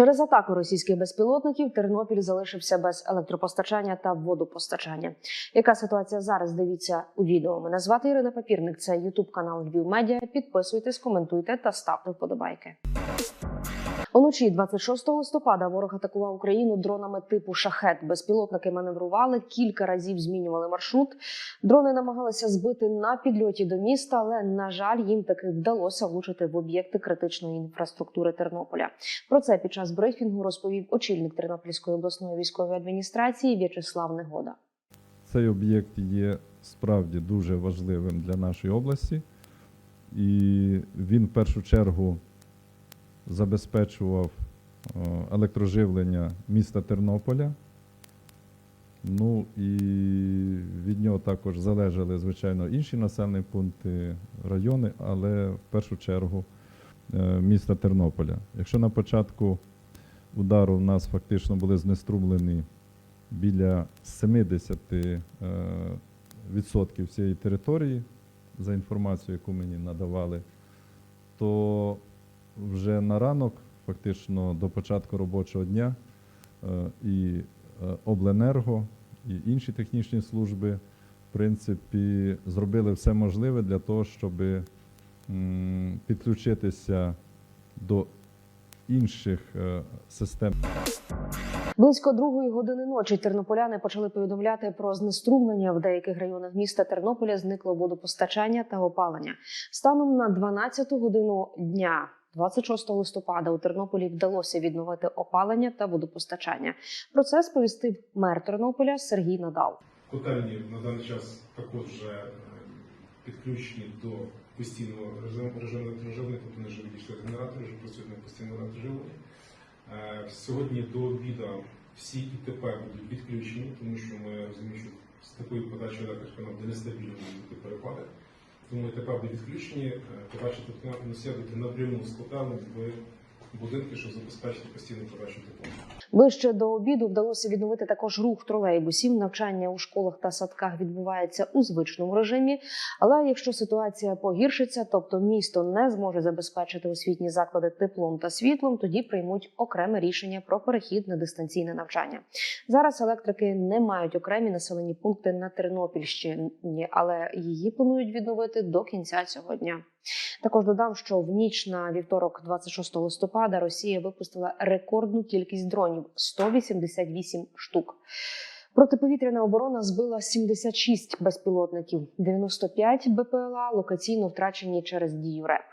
Через атаку російських безпілотників Тернопіль залишився без електропостачання та водопостачання. Яка ситуація зараз? Дивіться у відео. Мене звати Ірина Папірник. Це Ютуб канал Львів Медіа. Підписуйтесь, коментуйте та ставте вподобайки. Уночі 26 листопада ворог атакував Україну дронами типу шахет. Безпілотники маневрували, кілька разів змінювали маршрут. Дрони намагалися збити на підльоті до міста, але на жаль, їм таки вдалося влучити в об'єкти критичної інфраструктури Тернополя. Про це під час брифінгу розповів очільник Тернопільської обласної військової адміністрації В'ячеслав Негода. Цей об'єкт є справді дуже важливим для нашої області, і він в першу чергу забезпечував е, електроживлення міста Тернополя. Ну і від нього також залежали, звичайно, інші населені пункти, райони, але в першу чергу е, міста Тернополя. Якщо на початку удару в нас фактично були знеструмлені біля 70 е, відсотків цієї території, за інформацією, яку мені надавали, то вже на ранок, фактично до початку робочого дня, е, і е, обленерго, і інші технічні служби, в принципі, зробили все можливе для того, щоб підключитися до інших е, систем. Близько другої години ночі тернополяни почали повідомляти про знеструмлення в деяких районах міста Тернополя. Зникло водопостачання та опалення. Станом на 12 годину дня. 26 листопада у Тернополі вдалося відновити опалення та водопостачання. Про це сповістив мер Тернополя Сергій Надал. Котельні на даний час також е, підключені до постійного режиму режиму електроживлення, тобто вони вже відійшли з генератора, вже працюють на постійному електроживленні. Е, Сьогодні до обіду всі ІТП будуть відключені, тому що ми розуміємо, що з такою подачою електрики нам нестабільно бути перепади. Тому ІТП будуть відключені, Е, побачити носія буде напряму котелем в будинки, щоб забезпечити постійну подачу тепла. Ближче до обіду вдалося відновити також рух тролейбусів. Навчання у школах та садках відбувається у звичному режимі. Але якщо ситуація погіршиться, тобто місто не зможе забезпечити освітні заклади теплом та світлом, тоді приймуть окреме рішення про перехід на дистанційне навчання. Зараз електрики не мають окремі населені пункти на Тернопільщині, але її планують відновити до кінця цього дня. Також додам, що в ніч на вівторок, 26 листопада, Росія випустила рекордну кількість дронів 188 штук. Протиповітряна оборона збила 76 безпілотників, 95 БПЛА локаційно втрачені через дію РЕП.